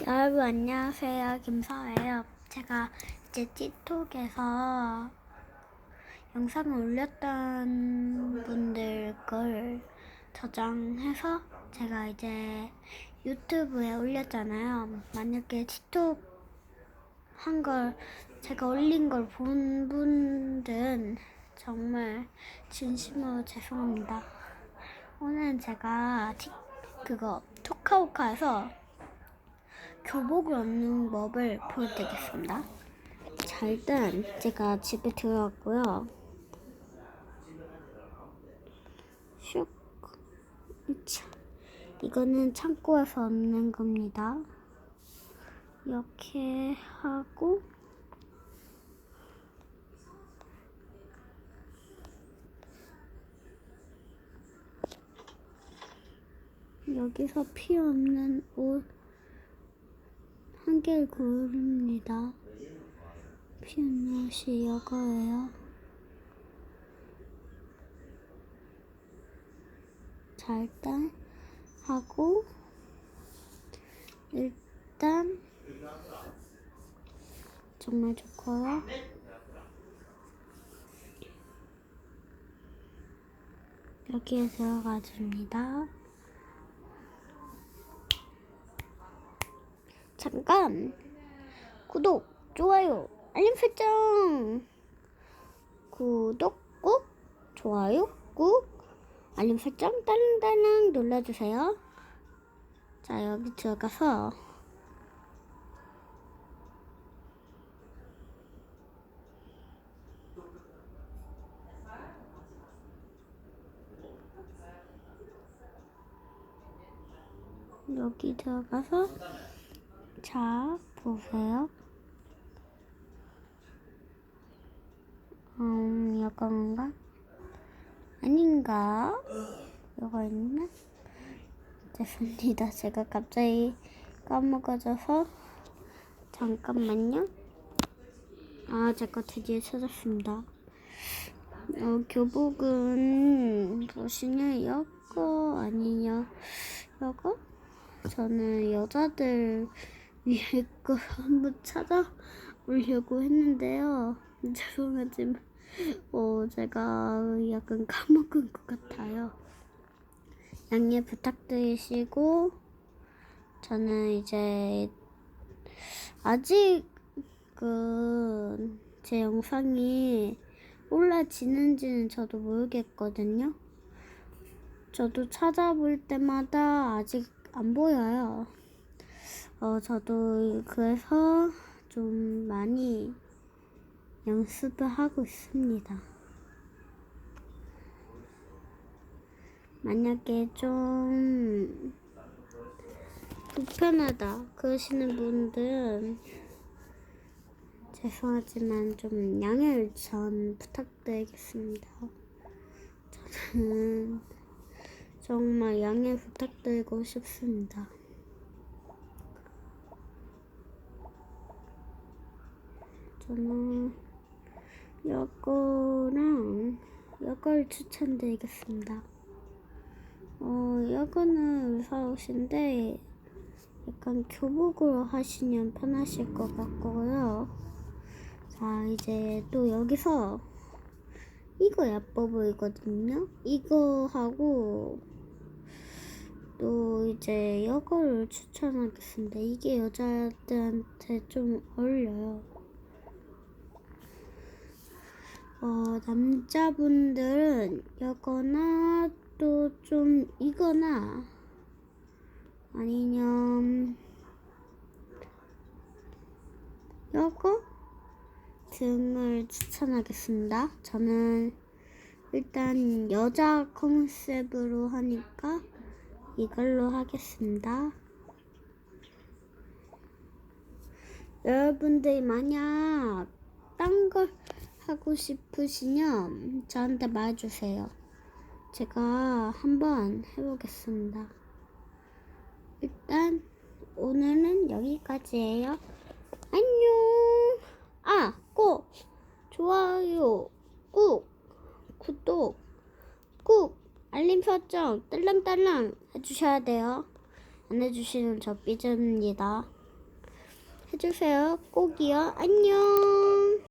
여러분 안녕하세요 김서예요. 제가 이제 틱톡에서 영상을 올렸던 분들 걸 저장해서 제가 이제 유튜브에 올렸잖아요. 만약에 틱톡 한 걸 제가 올린 걸 본 분들은 정말 진심으로 죄송합니다. 오늘은 제가 틱 그거 토카오카에서 교복을 얻는 법을 보여드리겠습니다. 자, 일단 제가 집에 들어왔고요. 슉. 자, 이거는 창고에서 얻는 겁니다. 이렇게 하고 여기서 필요 없는 옷 한 개를 고릅니다. 필요 없는 옷이 이거예요. 자, 일단 하고 일단 정말 좋고요. 여기에 들어가 줍니다. 잠깐. 구독, 좋아요, 알림 설정. 구독 꾹, 좋아요 꾹, 알림 설정 딸랑딸랑 눌러주세요. 자 여기 들어가서. 여기 들어가서 자, 보세요. 음, 이건가? 아닌가? 이거 있나? 죄송합니다. 제가 갑자기 까먹어져서. 잠깐만요. 아, 제가 드디어 찾았습니다. 어, 교복은 보시면 이거 아니냐? 이거? 저는 여자들 위에 거 한번 찾아보려고 했는데요. 죄송하지만 어, 제가 약간 까먹은 것 같아요. 양해 부탁드리시고 저는 이제 아직 그제 영상이 올라지는지는 저도 모르겠거든요. 저도 찾아볼 때마다 아직 안 보여요. 어, 저도 그래서 좀 많이 연습을 하고 있습니다. 만약에 좀 불편하다 그러시는 분들은 죄송하지만 좀 양해를 전 부탁드리겠습니다. 저는 정말 양해 부탁드리고 싶습니다. 저는 이거랑 이걸 추천드리겠습니다. 어, 이거는 의사옷인데 약간 교복으로 하시면 편하실 것 같고요. 자, 이제 또 여기서 이거 예뻐 보이거든요. 이거 하고 또 이제 이거를 추천하겠습니다. 이게 여자들한테 좀 어울려요. 어, 남자분들은 이거나 또 좀 이거나 아니면 이거 등을 추천하겠습니다. 저는 일단 여자 컨셉으로 하니까 이걸로 하겠습니다. 여러분들이 만약 딴걸 하고 싶으시면 저한테 말해주세요. 제가 한번 해보겠습니다. 일단 오늘은 여기까지예요. 안녕. 아, 꼭 좋아요, 꾹 구독, 꾹 알림 설정 딸랑딸랑 해주셔야 돼요. 안 해주시면 저 삐집니다. 해주세요. 꼭이요. 안녕.